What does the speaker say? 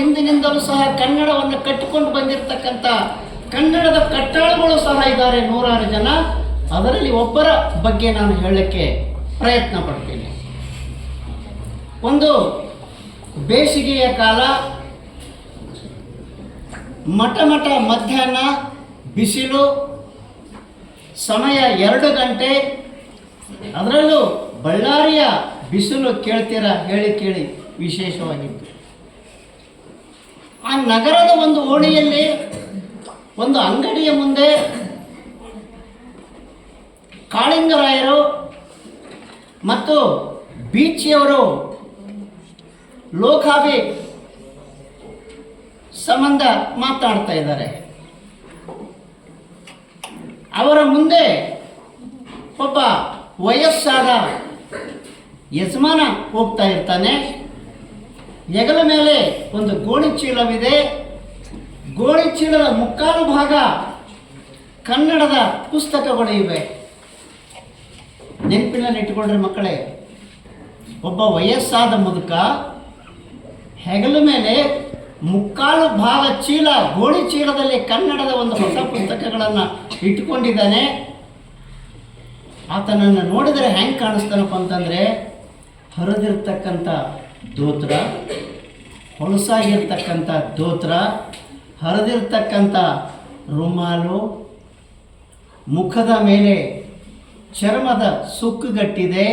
ಹಿಂದಿನಿಂದಲೂ ಸಹ ಕನ್ನಡವನ್ನು ಕಟ್ಟಿಕೊಂಡು ಬಂದಿರತಕ್ಕಂಥ ಕನ್ನಡದ ಕಟ್ಟಾಳುಗಳು ಸಹ ಇದ್ದಾರೆ ನೂರಾರು ಜನ. ಅದರಲ್ಲಿ ಒಬ್ಬರ ಬಗ್ಗೆ ನಾನು ಹೇಳಕ್ಕೆ ಪ್ರಯತ್ನ ಪಡ್ತೀನಿ. ಒಂದು ಬೇಸಿಗೆಯ ಕಾಲ, ಮಠ ಮಠ ಮಧ್ಯಾಹ್ನ, ಬಿಸಿಲು, ಸಮಯ ಎರಡು ಗಂಟೆ. ಅದರಲ್ಲೂ ಬಳ್ಳಾರಿಯ ಬಿಸಿಲು ಕೇಳ್ತೀರಾ ಹೇಳಿ ಕೇಳಿ ವಿಶೇಷವಾಗಿತ್ತು. ಆ ನಗರದ ಒಂದು ಓಣಿಯಲ್ಲಿ ಒಂದು ಅಂಗಡಿಯ ಮುಂದೆ ಕಾಳಿಂಗರಾಯರು ಮತ್ತು ಬೀಚಿಯವರು ಲೋಕಾಭಿ ಸಂಬಂಧ ಮಾತಾಡ್ತಾ ಇದ್ದಾರೆ. ಅವರ ಮುಂದೆ ಒಬ್ಬ ವಯಸ್ಸಾದ ಯಜಮಾನ ಹೋಗ್ತಾ ಇರ್ತಾನೆ. ಹೆಗಲ ಮೇಲೆ ಒಂದು ಗೋಣಿ ಚೀಲವಿದೆ ಗೋಣಿ ಚೀಲದ ಮುಕ್ಕಾಲು ಭಾಗ ಕನ್ನಡದ ಪುಸ್ತಕಗಳು ಇವೆ. ನೆನಪಿನಲ್ಲಿ ಇಟ್ಕೊಳ್ರಿ ಮಕ್ಕಳೇ. ಒಬ್ಬ ವಯಸ್ಸಾದ ಮುದುಕ ಹೆಗಲ ಮೇಲೆ ಮುಕ್ಕಾಲು ಭಾಗ ಚೀಲ ಗೋಣಿ ಚೀಲದಲ್ಲಿ ಕನ್ನಡದ ಒಂದು ಹೊಸ ಪುಸ್ತಕಗಳನ್ನು ಇಟ್ಕೊಂಡಿದ್ದಾನೆ ಆತನನ್ನು ನೋಡಿದರೆ ಹೆಂಗೆ ಕಾಣಿಸ್ತಾನಪ್ಪ ಅಂತಂದರೆ, ಹರಿದಿರ್ತಕ್ಕಂಥ ದೋತ್ರ ಹೊಲಸಾಗಿರ್ತಕ್ಕಂಥ ದೋತ್ರ ಹರಿದಿರ್ತಕ್ಕಂಥ ರುಮಾಲು ಮುಖದ ಮೇಲೆ ಚರ್ಮದ ಸುಕ್ಕುಗಟ್ಟಿದೆ.